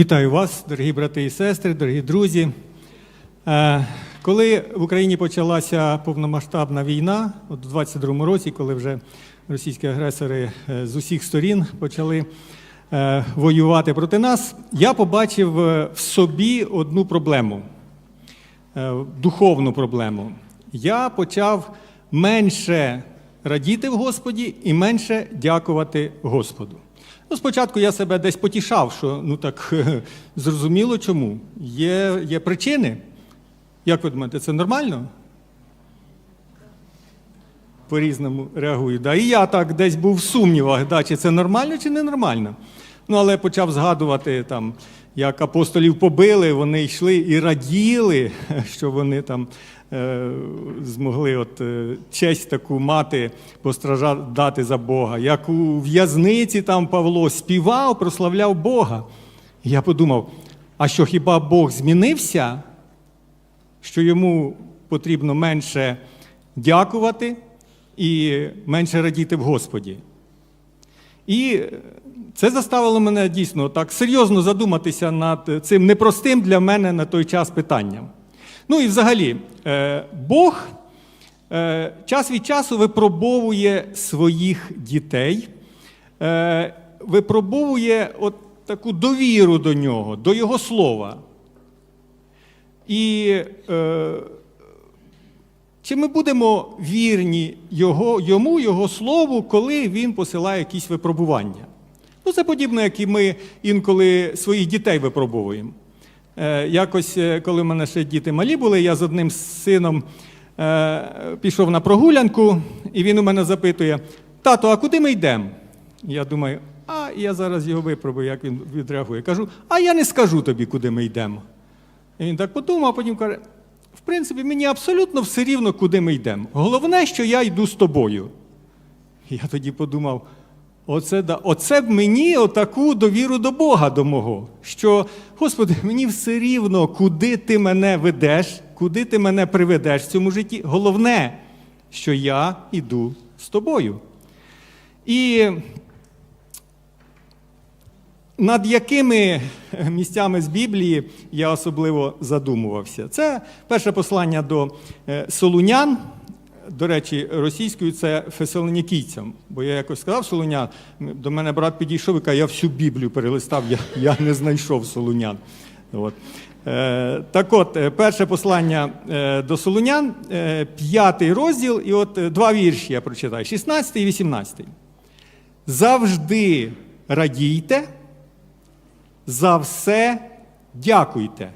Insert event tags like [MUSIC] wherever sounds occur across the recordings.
Вітаю вас, дорогі брати і сестри, дорогі друзі. Е, Коли в Україні почалася повномасштабна війна, от у 22-му році, коли вже російські агресори е, з усіх сторін почали е, воювати проти нас, я побачив в собі одну проблему, духовну проблему. Я почав менше радіти в Господі і менше дякувати Господу. Ну, спочатку я себе десь потішав, що ну так [LAUGHS] зрозуміло чому. Є, є причини. Як ви думаєте, це нормально? По-різному реагую. Да. І я так десь був в сумнівах, да, чи це нормально, чи не нормально. Ну, але почав згадувати, там, як апостолів побили, вони йшли і раділи, [LAUGHS] що вони там змогли от, е, честь таку мати, постраждати за Бога. Як у в'язниці там Павло співав, прославляв Бога. Я подумав: а що хіба Бог змінився? що йому потрібно менше дякувати і менше радіти в Господі. І це заставило мене дійсно так серйозно задуматися над цим непростим для мене на той час питанням. Ну і взагалі, е, Бог е, час від часу випробовує своїх дітей, е, випробовує от таку довіру до нього, до Його слова. І чи ми будемо вірні його, йому, його слову, коли він посилає якісь випробування? Ну, це подібно, як і ми інколи своїх дітей випробовуємо. Е, якось, е, коли в мене ще діти малі були, я з одним сином е, пішов на прогулянку, і він у мене запитує: тато, а куди ми йдемо? Я думаю, а я зараз його випробую, як він відреагує. Кажу, а я не скажу тобі, куди ми йдемо. І він так подумав, а потім каже: в принципі, мені абсолютно все рівно, куди ми йдемо. Головне, що я йду з тобою. Я тоді подумав: оце, да, оце б мені отаку довіру до Бога до мого. Що, Господи, мені все рівно, куди ти мене ведеш, куди ти мене приведеш в цьому житті. Головне, що я йду з тобою. І над якими місцями з Біблії я особливо задумувався? Це перше послання до е, Солунян. До речі, російською це фесалонікійцям. Бо я якось сказав Солунян, до мене брат підійшов і каже, я всю Біблію перелистав, я, я не знайшов Солунян. От. Е, так от, е, перше послання е, до Солунян, е, п'ятий розділ, і от два вірші я прочитаю: 16 і 18. Завжди радійте за все дякуйте.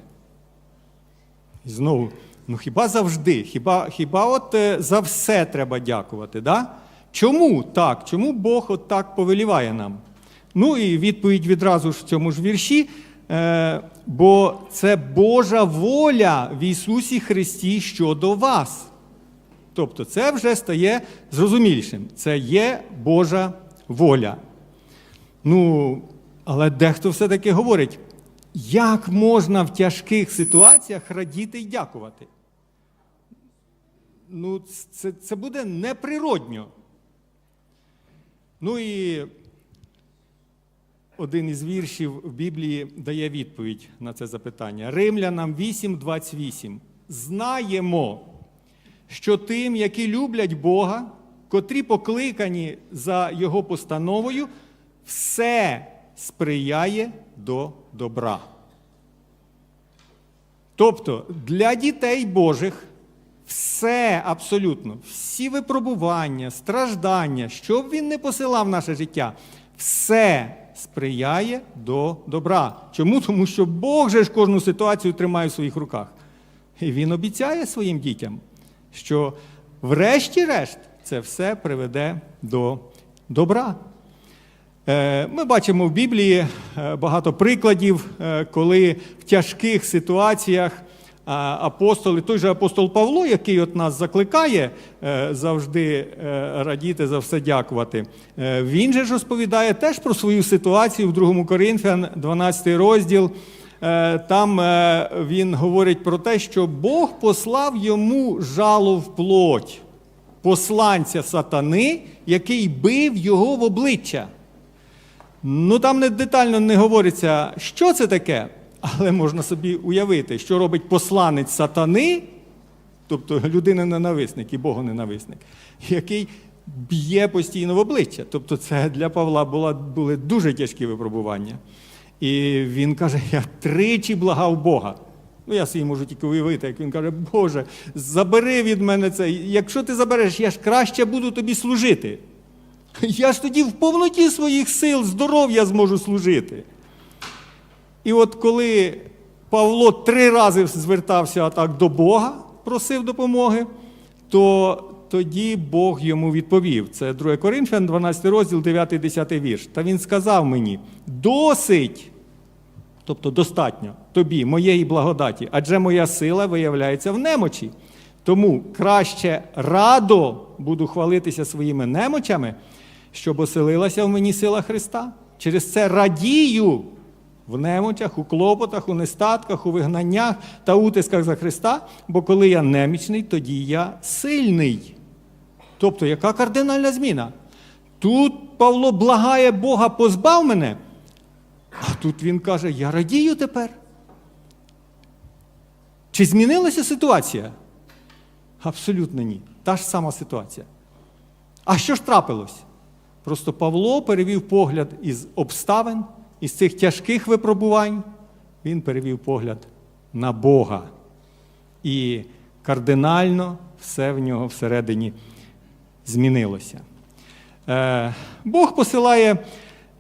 І знову, ну хіба завжди? Хіба хіба от е, за все треба дякувати? Да? Чому так? Чому Бог от так повеліває нам? Ну і відповідь відразу ж в цьому ж вірші. Е, бо це Божа воля в Ісусі Христі щодо вас. Тобто це вже стає зрозумілішим. Це є Божа воля. Ну, але дехто все-таки говорить, як можна в тяжких ситуаціях радіти і дякувати? Ну, це, це буде неприродньо. Ну і один із віршів в Біблії дає відповідь на це запитання. Римлянам 8:28. Знаємо, що тим, які люблять Бога, котрі покликані за Його постановою, все сприяє до добра. Тобто для дітей Божих все абсолютно, всі випробування, страждання, що б він не посилав в наше життя, все сприяє до добра. Чому? Тому що Бог же ж кожну ситуацію тримає в своїх руках. І він обіцяє своїм дітям, що врешті-решт це все приведе до добра. Е, Ми бачимо в Біблії е, багато прикладів, е, коли в тяжких ситуаціях апостоли, той же апостол Павло, який от нас закликає завжди радіти за все дякувати, він же ж розповідає теж про свою ситуацію в 2 Коринфян, 12 розділ. Там він говорить про те, що Бог послав йому жало в плоть, посланця сатани, який бив його в обличчя. Ну там не детально не говориться, що це таке, але можна собі уявити, що робить посланець сатани, тобто людина-ненависник і Богоненависник, який б'є постійно в обличчя. Тобто це для Павла була, були дуже тяжкі випробування. І він каже: я тричі благав Бога. Ну, я собі можу тільки уявити, як він каже, Боже, забери від мене це. Якщо ти забереш, я ж краще буду тобі служити. [LAUGHS] Я ж тоді в повноті своїх сил, здоров'я зможу служити. І от коли Павло три рази звертався так до Бога, просив допомоги, то тоді Бог йому відповів. Це 2 Коринфян, 12 розділ, 9-10 вірш. Та він сказав мені: досить, тобто достатньо тобі, моєї благодаті, адже моя сила виявляється в немочі. Тому краще радо буду хвалитися своїми немочами, щоб оселилася в мені сила Христа. Через це радію в немочах, у клопотах, у нестатках, у вигнаннях та утисках за Христа, бо коли я немічний, тоді я сильний. Тобто, яка кардинальна зміна? Тут Павло благає Бога, позбав мене, а тут він каже: Я радію тепер. Чи змінилася ситуація? Абсолютно ні. Та ж сама ситуація. А що ж трапилось? Просто Павло перевів погляд із обставин, із цих тяжких випробувань, він перевів погляд на Бога. І кардинально все в нього всередині змінилося. Е, Бог посилає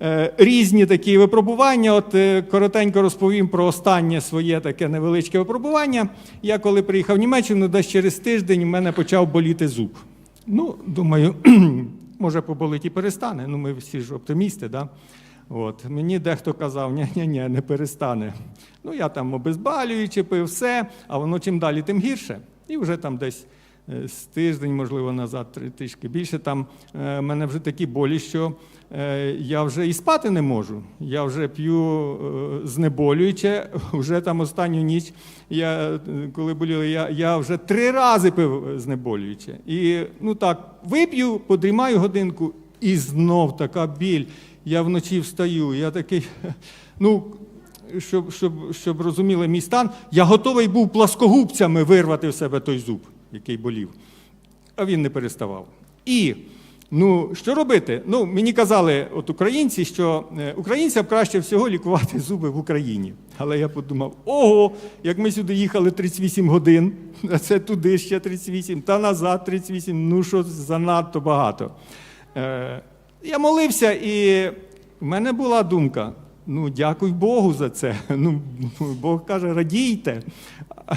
е, різні такі випробування. От е, коротенько розповім про останнє своє таке невеличке випробування. Я коли приїхав в Німеччину, десь через тиждень у мене почав боліти зуб. Ну, думаю, [CLEARS THROAT] може поболить і перестане. Ну, ми всі ж оптимісти, да? От. Мені дехто казав, ні-ні-ні, не перестане. Ну, я там обезболюючи пив все, а воно чим далі, тим гірше. І вже там десь з тиждень, можливо, назад, три- трішки більше, там е, в мене вже такі болі, що е, я вже і спати не можу. Я вже п'ю е, знеболююче, [LAUGHS] вже там останню ніч, я, е, коли боліли, я, я вже три рази пив е, знеболююче. І ну так, вип'ю, подрімаю годинку, і знов така біль. Я вночі встаю, я такий, [LAUGHS] ну, щоб, щоб, щоб розуміли мій стан, я готовий був пласкогубцями вирвати в себе той зуб, який болів. А він не переставав. І ну, що робити? Ну, мені казали от українці, що е, українцям краще всього лікувати зуби в Україні. Але я подумав: ого, як ми сюди їхали 38 годин, а це туди ще 38, та назад 38, ну що занадто багато. Е, я молився, і в мене була думка: ну, дякуй Богу за це. Ну, [LAUGHS] Бог каже, радійте.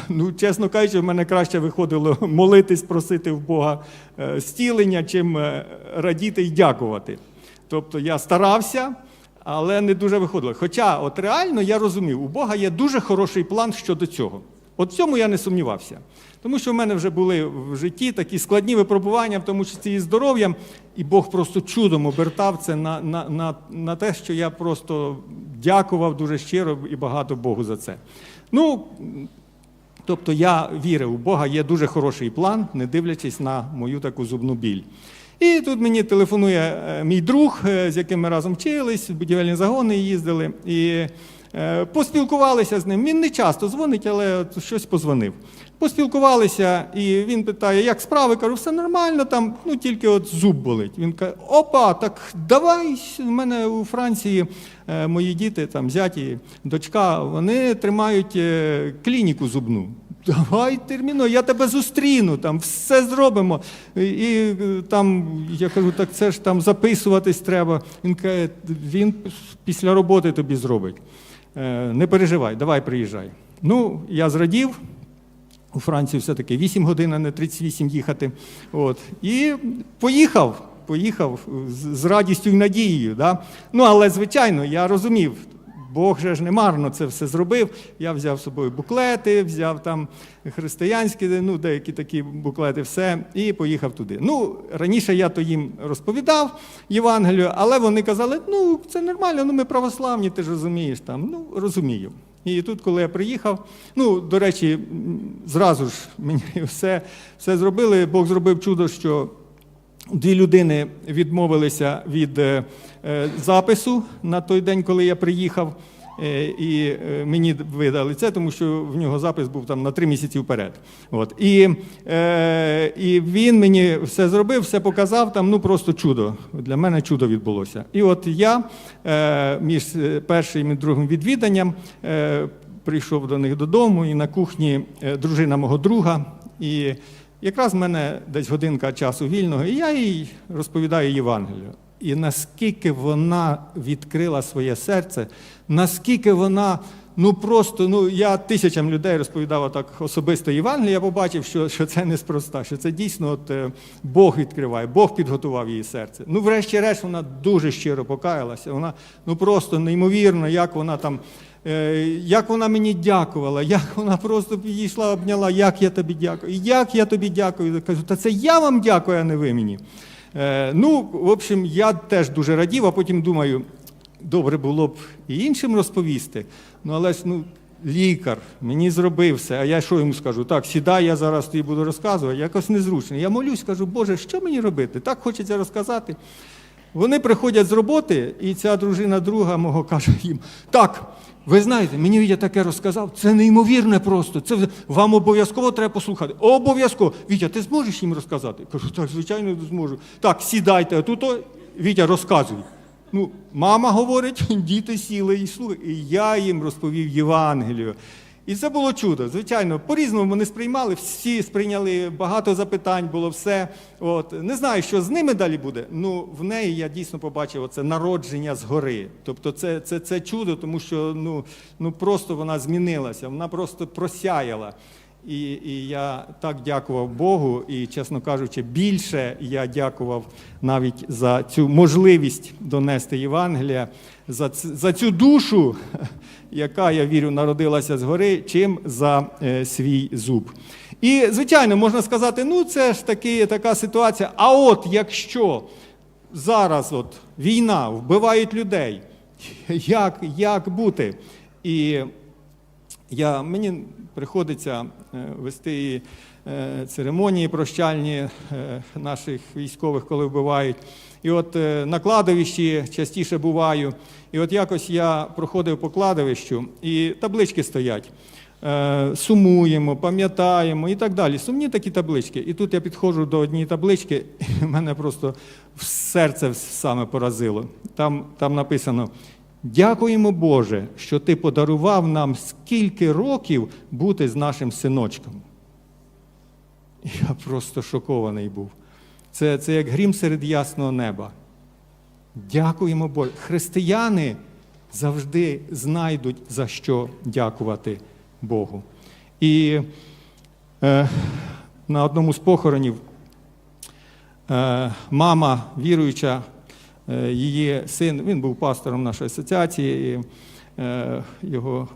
Ну, чесно кажучи, в мене краще виходило молитись, просити в Бога е, зцілення, чим е, радіти і дякувати. Тобто я старався, але не дуже виходило. Хоча, от реально я розумів, у Бога є дуже хороший план щодо цього. От в цьому я не сумнівався. Тому що в мене вже були в житті такі складні випробування, в тому числі і здоров'ям, і Бог просто чудом обертав це на, на, на, на те, що я просто дякував дуже щиро і багато Богу за це. Ну, тобто я вірив, у Бога є дуже хороший план, не дивлячись на мою таку зубну біль. І тут мені телефонує е, мій друг, е, з яким ми разом вчились, будівельні загони їздили. І е, поспілкувалися з ним. Він не часто дзвонить, але щось позвонив. Поспілкувалися, і він питає, як справи? Кажу, все нормально, там, ну тільки от зуб болить. Він каже: Опа, так давай. У мене у Франції е, мої діти, там зяті, дочка, вони тримають е, клініку зубну. Давай терміно, я тебе зустріну, там все зробимо. І, е, там я кажу, так це ж там записуватись треба. Він каже, він після роботи тобі зробить. Не переживай, давай приїжджай. Ну, я зрадів. У Францію все-таки 8 годин, а не 38 їхати. От. І поїхав, поїхав з, радістю і надією. Да? Ну, але, звичайно, я розумів, Бог же ж не марно це все зробив. Я взяв з собою буклети, взяв там християнські, ну, деякі такі буклети, все, і поїхав туди. Ну, раніше я то їм розповідав Євангелію, але вони казали, ну, це нормально, ну ми православні, ти ж розумієш там. Ну, розумію. І тут, коли я приїхав, ну, до речі, зразу ж мені [LAUGHS] все, все зробили. Бог зробив чудо, що Дві людини відмовилися від е, е, запису на той день, коли я приїхав. Е, І е, мені видали це, тому що в нього запис був там на три місяці вперед. От. І, е, і він мені все зробив, все показав, там ну просто чудо. Для мене чудо відбулося. І от я між першим і другим відвіданням прийшов до них додому, і на кухні дружина мого друга. І якраз в мене десь годинка часу вільного, і я їй розповідаю Євангелію. І наскільки вона відкрила своє серце, наскільки вона, ну просто, ну я тисячам людей розповідав так особисто Євангелію, я побачив, що, що це неспроста, що це дійсно от, е, Бог відкриває, Бог підготував її серце. Ну, врешті-решт, вона дуже щиро покаялася. Вона ну просто неймовірно, як вона там. Е, Як вона мені дякувала, як вона просто підійшла, обняла, як я тобі дякую, як я тобі дякую. Кажу, та це я вам дякую, а не ви мені. Е, Ну, в общем, я теж дуже радів, а потім думаю, добре було б і іншим розповісти. Ну, але ж ну, лікар мені зробив все, а я що йому скажу? Так, сідай, я зараз тобі буду розказувати, якось незручно. Я молюсь, кажу, Боже, що мені робити? Так хочеться розказати. Вони приходять з роботи, і ця дружина друга мого каже їм: так, ви знаєте, мені Вітя таке розказав, це неймовірне просто. Це вам обов'язково треба послухати. Обов'язково. Вітя, ти зможеш їм розказати? Кажу, так, звичайно, зможу. Так, сідайте, а тут Вітя, розказуй. Ну, мама говорить, діти сіли і слухають. І я їм розповів Євангелію. І це було чудо. Звичайно, по-різному вони сприймали, всі сприйняли, багато запитань було все. От. Не знаю, що з ними далі буде. Ну, в неї я дійсно побачив оце народження згори. Тобто це, це, це чудо, тому що ну, ну, просто вона змінилася, вона просто просяяла. І, і я так дякував Богу, і, чесно кажучи, більше я дякував навіть за цю можливість донести Євангелія, за, за цю душу, [LAUGHS] яка, я вірю, народилася згори, чим за е, свій зуб. І, звичайно, можна сказати, ну це ж таки така ситуація. А от якщо зараз от війна, вбивають людей, [LAUGHS] як, як бути? І я, мені приходиться е, вести е, церемонії прощальні е, наших військових, коли вбивають. І от на кладовищі частіше буваю. І от якось я проходив по кладовищу, і таблички стоять. Сумуємо, пам'ятаємо і так далі. Сумні такі таблички. І тут я підходжу до однієї таблички, і [LAUGHS] мене просто в серце саме поразило. Там, там написано: Дякуємо Боже, що ти подарував нам скільки років бути з нашим синочком. Я просто шокований був. Це, це як грім серед ясного неба. Дякуємо Боже. Християни завжди знайдуть за що дякувати Богу. І е, на одному з похоронів е, мама віруюча, її син, він був пастором нашої асоціації, і, е, його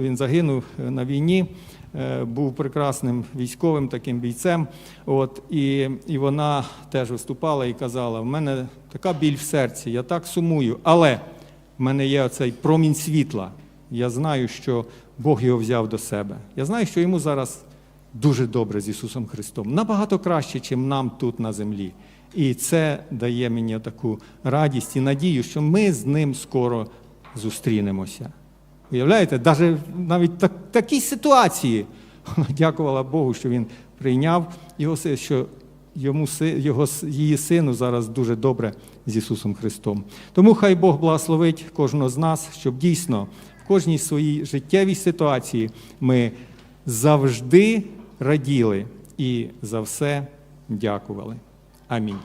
він загинув е, на війні, е, був прекрасним військовим таким бійцем. От, і, і вона теж виступала і казала: в мене така біль в серці, я так сумую, але в мене є оцей промінь світла. Я знаю, що Бог його взяв до себе. Я знаю, що йому зараз дуже добре з Ісусом Христом, набагато краще, ніж нам тут на землі. І це дає мені таку радість і надію, що ми з ним скоро зустрінемося. Уявляєте, навіть навіть так, такій ситуації [LAUGHS] дякувала Богу, що він прийняв його си- що йому його її сину зараз дуже добре з Ісусом Христом. Тому хай Бог благословить кожного з нас, щоб дійсно в кожній своїй життєвій ситуації ми завжди раділи і за все дякували. Амінь.